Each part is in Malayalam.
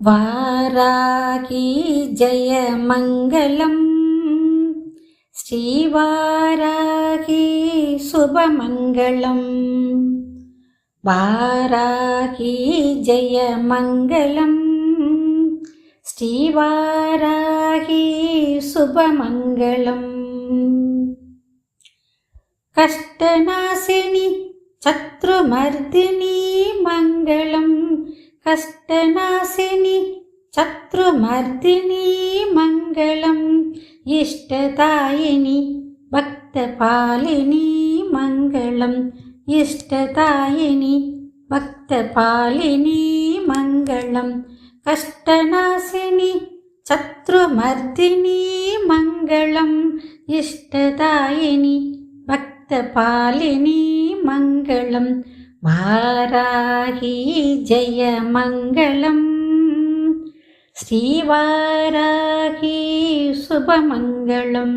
വാരാകി ജയമംഗളം ശ്രീവാരാകി ശുഭമംഗളം വാരാകി ജയമംഗളം ശ്രീവാരാകി ശുഭമംഗളം കഷ്ടനാശിനി ശത്രുമർദിനി മംഗളം കഷ്ടനാശിനി ശത്രുമർദിനി മംഗളം ഇഷ്ടതായിനി ഭക്തപാലിനി മംഗളം ഇഷ്ടതായിനി ഭക്തപാലിനി മംഗളം. കഷ്ടനാശിനി ശത്രുമർദിനി മംഗളം ഇഷ്ടദായിനി ഭക്തപാലിനി മംഗളം. വാരാഹി ജയമംഗളം ശ്രീവാരാഹി ശുഭമംഗളം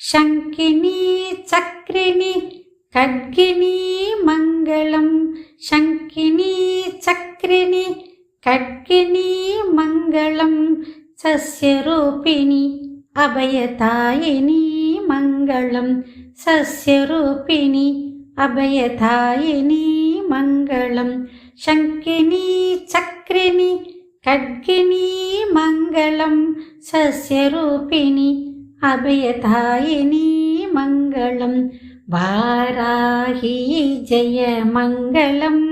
ശങ്കിനി ചക്രിണി खड्गिनी मङ्गलं शङ्किनी चक्रिणि खड्गिनी मङ्गलं सस्यरूपिणि अभयतायिनी मङ्गलं सस्यरूपिणि അഭയദായിനി മംഗളം ശങ്കിനി ചക്രിണി खड्गिणी मङ्गलं सस्यरूपिणि अभयदायिनी मङ्गलं वाराही जय मङ्गलम्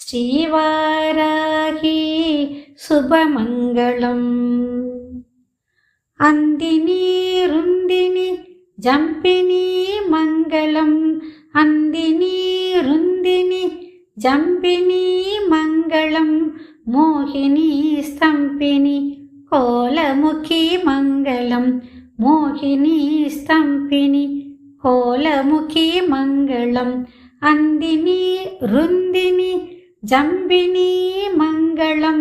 श्रीवाराही शुभमङ्गलम् अन्दिनी रुन्दिनी जम्पिनी मङ्गलम् ജംപിനി മംഗളം മോഹിനി സ്തംഭിനി കോലമുഖി മംഗളം മോഹിനി സ്തംഭിനി കോലമുഖി മംഗളം അന്തിനി രുന്ദിനി ജമ്പിനി മംഗളം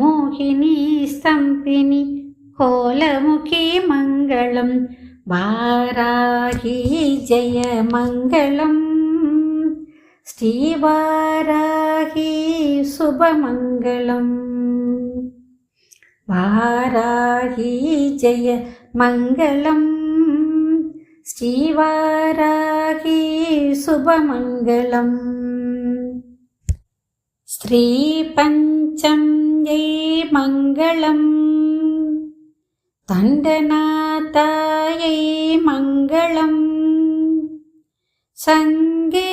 മോഹിനി സ്തംഭിനി കോലമുഖി മംഗളം വാരാഹി ജയമംഗളം. ശ്രീവാരാഹി ശുഭമംഗളം. വാരാഹി ജയ മംഗളം. ശ്രീവാരാഹി ശുഭമംഗളം. ശ്രീപഞ്ചംയൈ മംഗളം. തണ്ടനാഥായൈ മംഗളം. സങ്കേതായൈ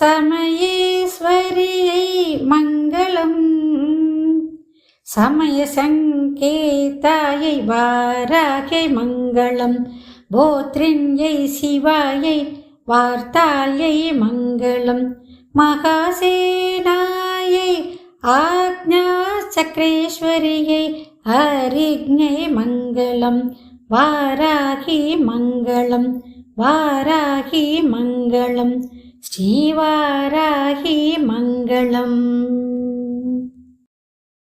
समयेश्वर्यै मङ्गलम्। समयसङ्केतायै वाराह्यै मङ्गलम्। भोत्रिण्यै शिवायै वार्तायै मङ्गलम्। महासेनायै आज्ञाचक्रेश्वर्यै हरिज्ञै मङ्गलम्। वाराहि मङ्गलं वाराहि मङ्गलम्। श्रीवाराहि मङ्गलम्।